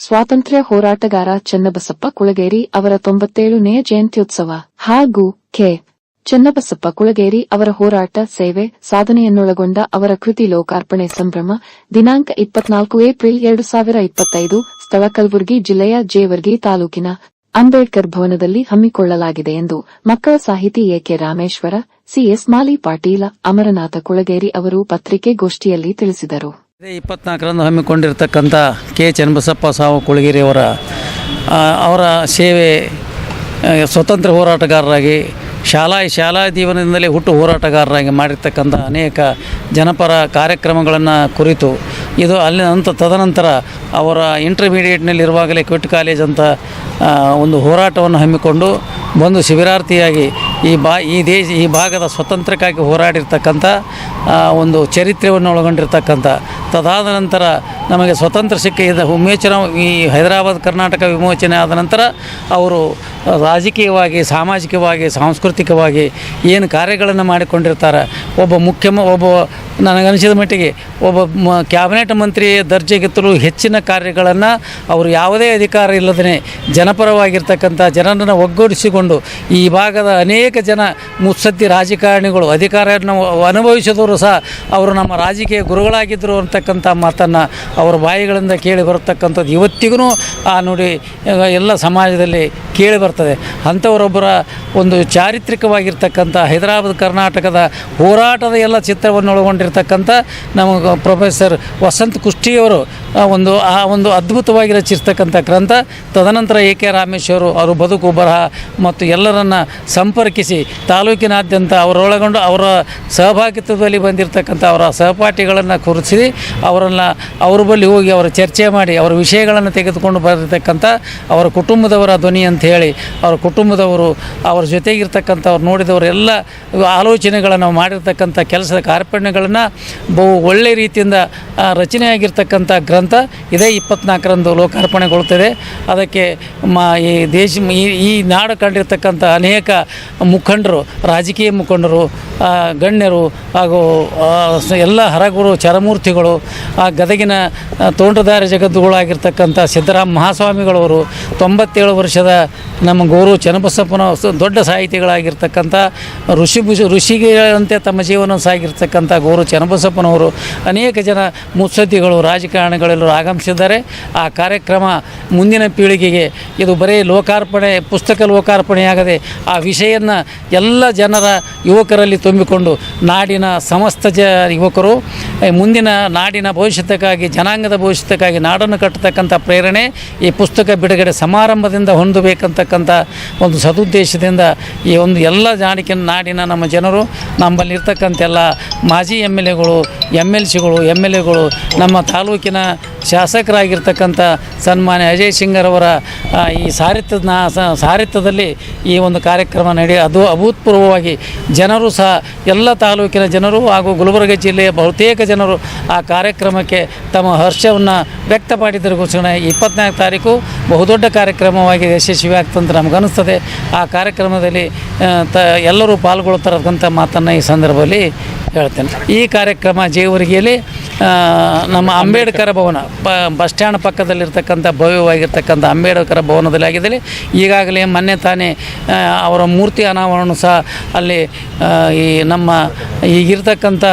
ಸ್ವಾತಂತ್ರ್ಯ ಹೋರಾಟಗಾರ ಚನ್ನಬಸಪ್ಪ ಕುಳಗೇರಿ ಅವರ ತೊಂಬತ್ತೇಳನೇ ಜಯಂತ್ಯುತ್ಸವ ಹಾಗೂ ಕೆ. ಚನ್ನಬಸಪ್ಪ ಕುಳಗೇರಿ ಅವರ ಹೋರಾಟ ಸೇವೆ ಸಾಧನೆಯನ್ನೊಳಗೊಂಡ ಅವರ ಕೃತಿ ಲೋಕಾರ್ಪಣೆ ಸಂಭ್ರಮ ದಿನಾಂಕ ಇಪ್ಪತ್ನಾಲ್ಕು ಏಪ್ರಿಲ್ ಎರಡು ಸಾವಿರ ಇಪ್ಪತ್ತೈದು ಸ್ಥಳ ಕಲಬುರಗಿ ಜಿಲ್ಲೆಯ ಜೇವರ್ಗಿ ತಾಲೂಕಿನ ಅಂಬೇಡ್ಕರ್ ಭವನದಲ್ಲಿ ಹಮ್ಮಿಕೊಳ್ಳಲಾಗಿದೆ ಎಂದು ಮಕ್ಕಳ ಸಾಹಿತಿ ಎಕೆ ರಾಮೇಶ್ವರ ಸಿಎಸ್ ಮಾಲಿ ಪಾಟೀಲ, ಅಮರನಾಥ ಕುಳಗೇರಿ ಅವರು ಪತ್ರಿಕೆಗೋಷ್ಠಿಯಲ್ಲಿ ತಿಳಿಸಿದರು. ಇದೇ ಇಪ್ಪತ್ನಾಲ್ಕರಂದು ಹಮ್ಮಿಕೊಂಡಿರ್ತಕ್ಕಂಥ ಕೆ ಚನ್ನಬಸಪ್ಪ ಸಾವು ಕುಳಗಿರಿಯವರ ಅವರ ಸೇವೆ ಸ್ವತಂತ್ರ ಹೋರಾಟಗಾರರಾಗಿ, ಶಾಲಾ ಶಾಲಾ ಜೀವನದಿಂದಲೇ ಹುಟ್ಟು ಹೋರಾಟಗಾರರಾಗಿ ಮಾಡಿರ್ತಕ್ಕಂಥ ಅನೇಕ ಜನಪರ ಕಾರ್ಯಕ್ರಮಗಳನ್ನು ಕುರಿತು, ಇದು ಅಲ್ಲಿ ಅಂತ ತದನಂತರ ಅವರ ಇಂಟರ್ಮೀಡಿಯೇಟ್ನಲ್ಲಿರುವಾಗಲೇ ಕ್ವಿಟ್ ಕಾಲೇಜ್ ಅಂತ ಒಂದು ಹೋರಾಟವನ್ನು ಹಮ್ಮಿಕೊಂಡು ಬಂದು ಶಿಬಿರಾರ್ಥಿಯಾಗಿ ಈ ಬಾ, ಈ ದೇಶ, ಈ ಭಾಗದ ಸ್ವತಂತ್ರಕ್ಕಾಗಿ ಹೋರಾಡಿರ್ತಕ್ಕಂಥ ಒಂದು ಚರಿತ್ರೆಯನ್ನು ಒಳಗೊಂಡಿರ್ತಕ್ಕಂಥ ತದಾದ ನಂತರ ನಮಗೆ ಸ್ವತಂತ್ರ ಸಿಕ್ಕ ಇದು ಹುಮ್ಮೇಚನ ಈ ಹೈದರಾಬಾದ್ ಕರ್ನಾಟಕ ವಿಮೋಚನೆ ಆದ ನಂತರ ಅವರು ರಾಜಕೀಯವಾಗಿ, ಸಾಮಾಜಿಕವಾಗಿ, ಸಾಂಸ್ಕೃತಿಕವಾಗಿ ಏನು ಕಾರ್ಯಗಳನ್ನು ಮಾಡಿಕೊಂಡಿರ್ತಾರೆ. ಒಬ್ಬ ಮುಖ್ಯ ಒಬ್ಬ ನನಗನಿಸಿದ ಮಟ್ಟಿಗೆ ಒಬ್ಬ ಮ ಕ್ಯಾಬಿನೆಟ್ ಮಂತ್ರಿ ದರ್ಜೆಗಿತ್ತಲೂ ಹೆಚ್ಚಿನ ಕಾರ್ಯಗಳನ್ನು ಅವರು ಯಾವುದೇ ಅಧಿಕಾರ ಇಲ್ಲದೇ ಜನಪರವಾಗಿರ್ತಕ್ಕಂಥ ಜನರನ್ನು ಒಗ್ಗೂಡಿಸಿಕೊಂಡು ಈ ಭಾಗದ ಅನೇಕ ಜನ ಮುತ್ಸದ್ದಿ ರಾಜಕಾರಣಿಗಳು, ಅಧಿಕಾರವನ್ನು ಅನುಭವಿಸಿದವರು ಸಹ ಅವರು ನಮ್ಮ ರಾಜಕೀಯ ಗುರುಗಳಾಗಿದ್ದರು ಅಂತಕ್ಕಂಥ ಮಾತನ್ನು ಅವರ ಬಾಯಿಗಳಿಂದ ಕೇಳಿ ಬರತಕ್ಕಂಥದ್ದು ಇವತ್ತಿಗೂ ಆ ನುಡಿ ಎಲ್ಲ ಸಮಾಜದಲ್ಲಿ ಕೇಳಿ ಬರ್ತದೆ. ಅಂಥವರೊಬ್ಬರ ಒಂದು ಚಾರಿತ್ರಿಕವಾಗಿರ್ತಕ್ಕಂಥ ಹೈದರಾಬಾದ್ ಕರ್ನಾಟಕದ ಹೋರಾಟದ ಎಲ್ಲ ಚಿತ್ರವನ್ನು ಒಳಗೊಂಡಿರ್ತಕ್ಕಂಥ ನಮ್ಮ ಪ್ರೊಫೆಸರ್ ವಸಂತ್ ಕುಷ್ಟಿಯವರು ಒಂದು, ಆ ಒಂದು ಅದ್ಭುತವಾಗಿ ರಚಿಸ್ತಕ್ಕಂಥ ಗ್ರಂಥ. ತದನಂತರ ಎ ಕೆ ರಾಮೇಶ್ವರು ಅವರು ಬದುಕು, ಬರಹ ಮತ್ತು ಎಲ್ಲರನ್ನ ಸಂಪರ್ಕಿಸಿ ತಾಲೂಕಿನಾದ್ಯಂತ ಅವರೊಳಗೊಂಡು ಅವರ ಸಹಭಾಗಿತ್ವದಲ್ಲಿ ಬಂದಿರತಕ್ಕಂಥ ಅವರ ಸಹಪಾಠಿಗಳನ್ನು ಕುರಿಸಿ ಅವರನ್ನು, ಅವ್ರ ಬಳಿ ಹೋಗಿ ಅವರ ಚರ್ಚೆ ಮಾಡಿ ಅವರ ವಿಷಯಗಳನ್ನು ತೆಗೆದುಕೊಂಡು ಬರತಕ್ಕಂಥ ಅವರ ಕುಟುಂಬದವರ ಧ್ವನಿ ಅಂತ ಹೇಳಿ ಅವರ ಕುಟುಂಬದವರು, ಅವರ ಜೊತೆಗಿರ್ತಕ್ಕಂಥವ್ರು ನೋಡಿದವರು ಎಲ್ಲ ಆಲೋಚನೆಗಳನ್ನು ಮಾಡಿರ್ತಕ್ಕಂಥ ಕೆಲಸದ ಕಾರ್ಪಣ್ಯಗಳನ್ನು ಬಹು ಒಳ್ಳೆಯ ರೀತಿಯಿಂದ ರಚನೆಯಾಗಿರ್ತಕ್ಕಂಥ ಗ್ರಂಥ ಇದೇ ಇಪ್ಪತ್ನಾಲ್ಕರಂದು ಲೋಕಾರ್ಪಣೆಗೊಳ್ತದೆ ಅದಕ್ಕೆ ಮಾ, ಈ ದೇಶ, ಈ ನಾಡು ಕಂಡಿರ್ತಕ್ಕಂಥ ಅನೇಕ ಮುಖಂಡರು, ರಾಜಕೀಯ ಮುಖಂಡರು ಗಣ್ಯರು ಹಾಗೂ ಎಲ್ಲ ಹರಗುರು ಚರಮೂರ್ತಿಗಳು, ಆ, ಗದಗಿನ ಆ, ತೋಂಟದಾರಿ ಜಗದ್ದುಗಳಾಗಿರ್ತಕ್ಕಂಥ ಸಿದ್ದರಾಮ ಮಹಾಸ್ವಾಮಿಗಳವರು ತೊಂಬತ್ತೇಳು ವರ್ಷದ ನಮ್ಮ ಗೋರು ಚನ್ನಬಸಪ್ಪನ ದೊಡ್ಡ ಸಾಹಿತಿಗಳಾಗಿರ್ತಕ್ಕಂಥ ಋಷಿ ಋಷಿಗಳಂತೆ ತಮ್ಮ ಜೀವನ ಸಾಗಿರ್ತಕ್ಕಂಥ ಗೋರು ಚನ್ನಬಸಪ್ಪನವರು ಅನೇಕ ಜನ ಮುತ್ಸದ್ದಿಗಳು ರಾಜಕಾರಣಿಗಳೆಲ್ಲರೂ ಆಗಮಿಸಿದ್ದಾರೆ. ಆ ಕಾರ್ಯಕ್ರಮ ಮುಂದಿನ ಪೀಳಿಗೆಗೆ ಇದು ಬರೀ ಲೋಕಾರ್ಪಣೆ ಪುಸ್ತಕ ಲೋಕಾರ್ಪಣೆಯಾಗದೆ ಆ ವಿಷಯವನ್ನು ಎಲ್ಲ ಜನರ ಯುವಕರಲ್ಲಿ ತುಂಬಿಕೊಂಡು ನಾಡಿನ ಸಮಸ್ತ ಜ ಯುವಕರು ಮುಂದಿನ ನಾಡಿನ ಭವಿಷ್ಯಕ್ಕಾಗಿ ಜನಾಂಗದ ಭವಿಷ್ಯಕ್ಕಾಗಿ ನಾಡನ್ನು ಕಟ್ಟತಕ್ಕಂಥ ಪ್ರೇರಣೆ ಈ ಪುಸ್ತಕ ಬಿಡುಗಡೆ ಸಮಾರಂಭದಿಂದ ಹೊಂದಬೇಕಂತಕ್ಕಂಥ ಒಂದು ಸದುದ್ದೇಶದಿಂದ ಈ ಒಂದು ಎಲ್ಲ ಜಾಣಿಕೆ ನಾಡಿನ ನಮ್ಮ ಜನರು ನಮ್ಮಲ್ಲಿರ್ತಕ್ಕಂಥ ಎಲ್ಲ ಮಾಜಿ ಎಂ ಎಲ್ ಎಗಳು, ಎಂ ಎಲ್ ಸಿಗಳು, ಎಂ ಎಲ್ ಎಗಳು, ನಮ್ಮ ತಾಲೂಕಿನ ಶಾಸಕರಾಗಿರ್ತಕ್ಕಂಥ ಸನ್ಮಾನ್ಯ ಅಜಯ್ ಸಿಂಗರವರ ಅವರ ಈ ಸಾರಿತ್ಯದ ನಾ ಸಾರಿತ್ಯದಲ್ಲಿ ಈ ಒಂದು ಕಾರ್ಯಕ್ರಮ ನಡೆ, ಅದು ಅಭೂತಪೂರ್ವವಾಗಿ ಜನರು ಸಹ, ಎಲ್ಲ ತಾಲೂಕಿನ ಜನರು ಹಾಗೂ ಗುಲ್ಬರ್ಗ ಜಿಲ್ಲೆಯ ಬಹುತೇಕ ಜನರು ಆ ಕಾರ್ಯಕ್ರಮಕ್ಕೆ ತಮ್ಮ ಹರ್ಷವನ್ನು ವ್ಯಕ್ತಪಡಿದರಿಗೋಸ್ಕರ ಇಪ್ಪತ್ನಾಲ್ಕು ತಾರೀಕು ಬಹುದೊಡ್ಡ ಕಾರ್ಯಕ್ರಮವಾಗಿ ಯಶಸ್ವಿ ಆಗ್ತಂತ ನಮಗನ್ನಿಸ್ತದೆ. ಆ ಕಾರ್ಯಕ್ರಮದಲ್ಲಿ ತ, ಎಲ್ಲರೂ ಪಾಲ್ಗೊಳ್ತಾರಕ್ಕಂಥ ಮಾತನ್ನು ಈ ಸಂದರ್ಭದಲ್ಲಿ ಹೇಳ್ತೇನೆ. ಈ ಕಾರ್ಯಕ್ರಮ ಜೇವರ್ಗಿಯಲ್ಲಿ ನಮ್ಮ ಅಂಬೇಡ್ಕರ್. ಭವನ ಪ ಬಸ್ ಸ್ಟ್ಯಾಂಡ್ ಪಕ್ಕದಲ್ಲಿರ್ತಕ್ಕಂಥ ಭವ್ಯವಾಗಿರ್ತಕ್ಕಂಥ ಅಂಬೇಡ್ಕರ್ ಭವನದಲ್ಲಿ ಆಗಿದ್ದಲ್ಲಿ ಈಗಾಗಲೇ ಮೊನ್ನೆ ತಾನೇ ಅವರ ಮೂರ್ತಿ ಅನಾವರಣ ಸಹ ಅಲ್ಲಿ ಈ ನಮ್ಮ ಈಗಿರ್ತಕ್ಕಂಥ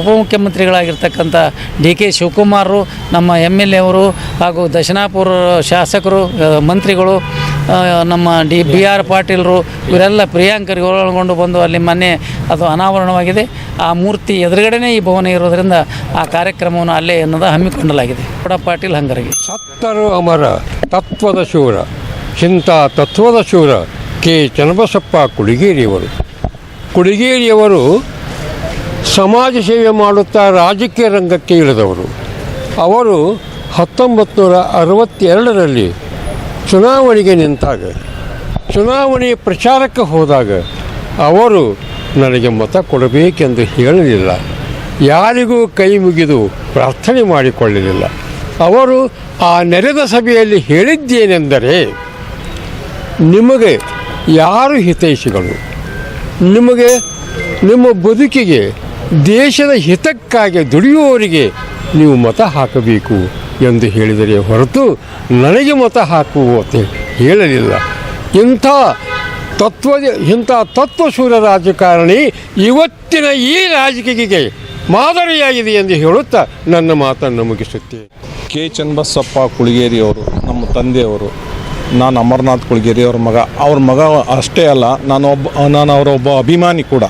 ಉಪಮುಖ್ಯಮಂತ್ರಿಗಳಾಗಿರ್ತಕ್ಕಂಥ ಡಿ ಕೆ ಶಿವಕುಮಾರರು ನಮ್ಮ ಎಂ ಎಲ್ ಎ ಅವರು ಹಾಗೂ ದಶನಾಪುರ ಶಾಸಕರು ಮಂತ್ರಿಗಳು ನಮ್ಮ ಡಿ, ಬಿ ಆರ್ ಪಾಟೀಲರು ಇವರೆಲ್ಲ ಪ್ರಿಯಾಂಕರಿಗೆ ಒಳಗೊಂಡು ಬಂದು ಅಲ್ಲಿ ಮೊನ್ನೆ ಅದು ಅನಾವರಣವಾಗಿದೆ. ಆ ಮೂರ್ತಿ ಎದುರುಗಡೆನೇ ಈ ಭವನ ಇರೋದರಿಂದ ಆ ಕಾರ್ಯಕ್ರಮವನ್ನು ಅಲ್ಲೇ ಅನ್ನೋದು ಹಮ್ಮಿಕೊಂಡಲಾಗಿದೆ. ಕೂಡ ಪಾಟೀಲ್ ಹಂಗರಿಗೆ. ಸತ್ತರು ಅಮರ, ತತ್ವದ ಶೂರ, ಚಿಂತ ತತ್ವದ ಶೂರ, ಕೆ ಚನ್ನಬಸಪ್ಪ ಕುಡಿಗೇರಿಯವರು. ಕುಡಿಗೇರಿಯವರು ಸಮಾಜ ಸೇವೆ ಮಾಡುತ್ತಾ ರಾಜಕೀಯ ರಂಗಕ್ಕೆ ಇಳಿದವರು. ಅವರು ಹತ್ತೊಂಬತ್ತು ನೂರ ಅರವತ್ತೆರಡರಲ್ಲಿ ಚುನಾವಣೆಗೆ ನಿಂತಾಗ, ಚುನಾವಣೆ ಪ್ರಚಾರಕ್ಕೆ ಹೋದಾಗ ಅವರು ನನಗೆ ಮತ ಕೊಡಬೇಕೆಂದು ಹೇಳಲಿಲ್ಲ. ಯಾರಿಗೂ ಕೈ ಮುಗಿದು ಪ್ರಾರ್ಥನೆ ಮಾಡಿಕೊಳ್ಳಲಿಲ್ಲ. ಅವರು ಆ ನೆರೆದ ಸಭೆಯಲ್ಲಿ ಹೇಳಿದ್ದೇನೆಂದರೆ, ನಿಮಗೆ ಯಾರು ಹಿತೈಷಿಗಳು? ನಿಮಗೆ ನಿಮ್ಮ ಬದುಕಿಗೆ ದೇಶದ ಹಿತಕ್ಕಾಗಿ ದುಡಿಯುವವರಿಗೆ ನೀವು ಮತ ಹಾಕಬೇಕು. ಎಂದು ಹೇಳಿದರೆ ಹೊರತು ನನಗೆ ಮತ ಹಾಕು ಅಂತ ಹೇಳಲಿಲ್ಲ. ಇಂಥ ತತ್ವ, ಇಂಥ ತತ್ವಶೂರ ರಾಜಕಾರಣಿ ಇವತ್ತಿನ ಈ ರಾಜಕೀಯಕ್ಕೆ ಮಾದರಿಯಾಗಿದೆ ಎಂದು ಹೇಳುತ್ತಾ ನನ್ನ ಮಾತನ್ನು ಮುಗಿಸುತ್ತೇನೆ. ಕೆ. ಚನ್ನಬಸಪ್ಪ ಕುಳಗೇರಿಯವರು, ನಮ್ಮ ತಂದೆಯವರು, ನಾನು ಅಮರನಾಥ್ ಕುಳಗೇರಿ ಅವ್ರ ಮಗ ಅವ್ರ ಮಗ ಅಷ್ಟೇ ಅಲ್ಲ, ನಾನು ಒಬ್ಬ, ನಾನು ಅವರ ಒಬ್ಬ ಅಭಿಮಾನಿ ಕೂಡ.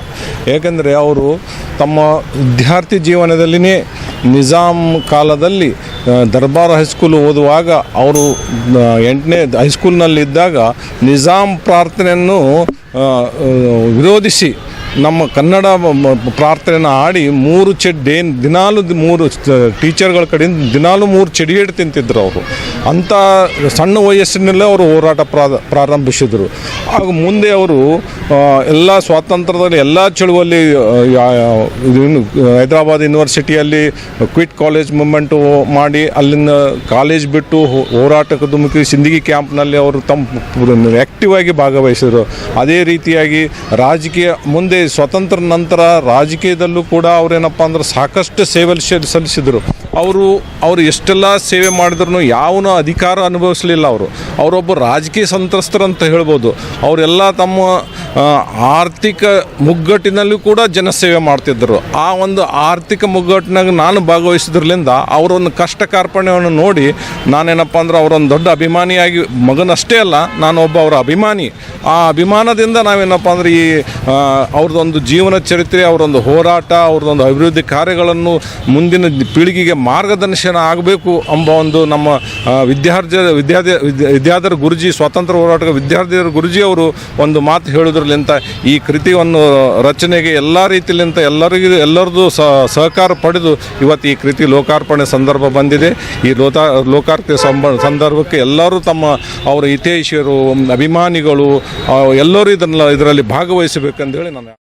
ಏಕೆಂದರೆ ಅವರು ತಮ್ಮ ವಿದ್ಯಾರ್ಥಿ ಜೀವನದಲ್ಲಿನೇ ನಿಜಾಮ್ ಕಾಲದಲ್ಲಿ ದರ್ಬಾರ್ ಹೈಸ್ಕೂಲ್ ಓದುವಾಗ ಅವರು ಎಂಟನೇ ಹೈಸ್ಕೂಲ್ನಲ್ಲಿದ್ದಾಗ ನಿಜಾಮ್ ಪ್ರಾರ್ಥನೆಯನ್ನು ವಿರೋಧಿಸಿ ನಮ್ಮ ಕನ್ನಡ ಪ್ರಾರ್ಥನೆಯನ್ನು ಆಡಿ ಮೂರು ಚೆಡ್ಡೆ ದಿನಾಲು ದಿ- ಮೂರು ಟೀಚರ್ಗಳ ಕಡೆಯಿಂದ ದಿನಾಲು ಮೂರು ಚೆಡಿಗೇಡು ತಿಂತಿದ್ರು ಅವರು. ಅಂಥ ಸಣ್ಣ ವಯಸ್ಸಿನಲ್ಲೇ ಅವರು ಹೋರಾಟ ಪ್ರಾ ಪ್ರಾರಂಭಿಸಿದರು. ಆಗ ಮುಂದೆ ಅವರು ಎಲ್ಲ ಸ್ವಾತಂತ್ರ್ಯದಲ್ಲಿ ಎಲ್ಲ ಯಾ- ಹೈದರಾಬಾದ್ ಯೂನಿವರ್ಸಿಟಿಯಲ್ಲಿ ಕ್ವಿಟ್ ಕಾಲೇಜ್ ಮೂಮೆಂಟು ಮಾಡಿ ಅಲ್ಲಿಂದ ಕಾಲೇಜ್ ಬಿಟ್ಟು ಹೋರಾಟಕ್ಕೆ ಧುಮುಕಿ ಸಿಂದಗಿ ಕ್ಯಾಂಪ್ನಲ್ಲಿ ಅವರು ತಮ್ಮ ಆ್ಯಕ್ಟಿವ್ ಆಗಿ ಭಾಗವಹಿಸಿದರು. ಅದೇ ರೀತಿಯಾಗಿ ರಾಜಕೀಯ ಮುಂದೆ ಸ್ವತಂತ್ರ ನಂತರ ರಾಜಕೀಯದಲ್ಲೂ ಕೂಡ ಅವರೇನಪ್ಪ ಅಂದ್ರೆ ಸಾಕಷ್ಟು ಸೇವೆ ಸಲ್ಲಿಸಿದರು. ಅವರು ಅವರು ಎಷ್ಟೆಲ್ಲ ಸೇವೆ ಮಾಡಿದ್ರು ಯಾವನ ಅಧಿಕಾರ ಅನುಭವಿಸಲಿಲ್ಲ ಅವರು. ಅವರೊಬ್ಬ ರಾಜಕೀಯ ಸಂತ್ರಸ್ತರಂತ ಹೇಳ್ಬೋದು. ಅವರೆಲ್ಲ ತಮ್ಮ ಆರ್ಥಿಕ ಮುಗ್ಗಟ್ಟಿನಲ್ಲೂ ಕೂಡ ಜನಸೇವೆ ಮಾಡ್ತಿದ್ದರು ಆ ಒಂದು ಆರ್ಥಿಕ ಮುಗ್ಗಟ್ಟಿನಾಗ ನಾನು ಭಾಗವಹಿಸಿದ್ರಲಿಂದ ಅವರೊಂದು ಕಷ್ಟ ಕಾರ್ಪಣ್ಯವನ್ನು ನೋಡಿ ನಾನೇನಪ್ಪ ಅಂದ್ರೆ ಅವರೊಂದು ದೊಡ್ಡ ಅಭಿಮಾನಿಯಾಗಿ, ಮಗನಷ್ಟೇ ಅಲ್ಲ, ನಾನು ಒಬ್ಬ ಅವರ ಅಭಿಮಾನಿ. ಆ ಅಭಿಮಾನದಿಂದ ನಾವೇನಪ್ಪ ಅಂದ್ರೆ ಈ ಅವ್ರದ್ದೊಂದು ಜೀವನ ಚರಿತ್ರೆ, ಅವರೊಂದು ಹೋರಾಟ ಅವ್ರದ್ದೊಂದು ಅಭಿವೃದ್ಧಿ ಕಾರ್ಯಗಳನ್ನು ಮುಂದಿನ ಪೀಳಿಗೆಗೆ ಮಾರ್ಗದರ್ಶನ ಆಗಬೇಕು ಎಂಬ ಒಂದು ನಮ್ಮ ವಿದ್ಯಾರ್ಥಿ ವಿದ್ಯಾರ್ಥಿ ವಿದ್ಯಾ- ವಿದ್ಯಾಧರ ಗುರುಜಿ, ಸ್ವಾತಂತ್ರ್ಯ ಹೋರಾಟದ ವಿದ್ಯಾರ್ಥಿಯರ ಗುರುಜಿ ಅವರು ಒಂದು ಮಾತು ಹೇಳೋದ್ರಲ್ಲಿಂತ ಈ ಕೃತಿಯನ್ನು ರಚನೆಗೆ ಎಲ್ಲ ರೀತಿಲಿಂತ ಎಲ್ಲರಿಗೂ ಎಲ್ಲರದ್ದು ಸಹಕಾರ ಪಡೆದು ಇವತ್ತು ಈ ಕೃತಿ ಲೋಕಾರ್ಪಣೆ ಸಂದರ್ಭ ಬಂದಿದೆ. ಈ ಲೋತಾ ಲೋಕಾರ್ಪಣೆ ಸಂದರ್ಭಕ್ಕೆ ಎಲ್ಲರೂ ತಮ್ಮ ಅವರ ಹಿತೈಷಿಯರು, ಅಭಿಮಾನಿಗಳು ಎಲ್ಲರೂ ಇದನ್ನ ಇದರಲ್ಲಿ ಭಾಗವಹಿಸಬೇಕಂತೇಳಿ ನಾನು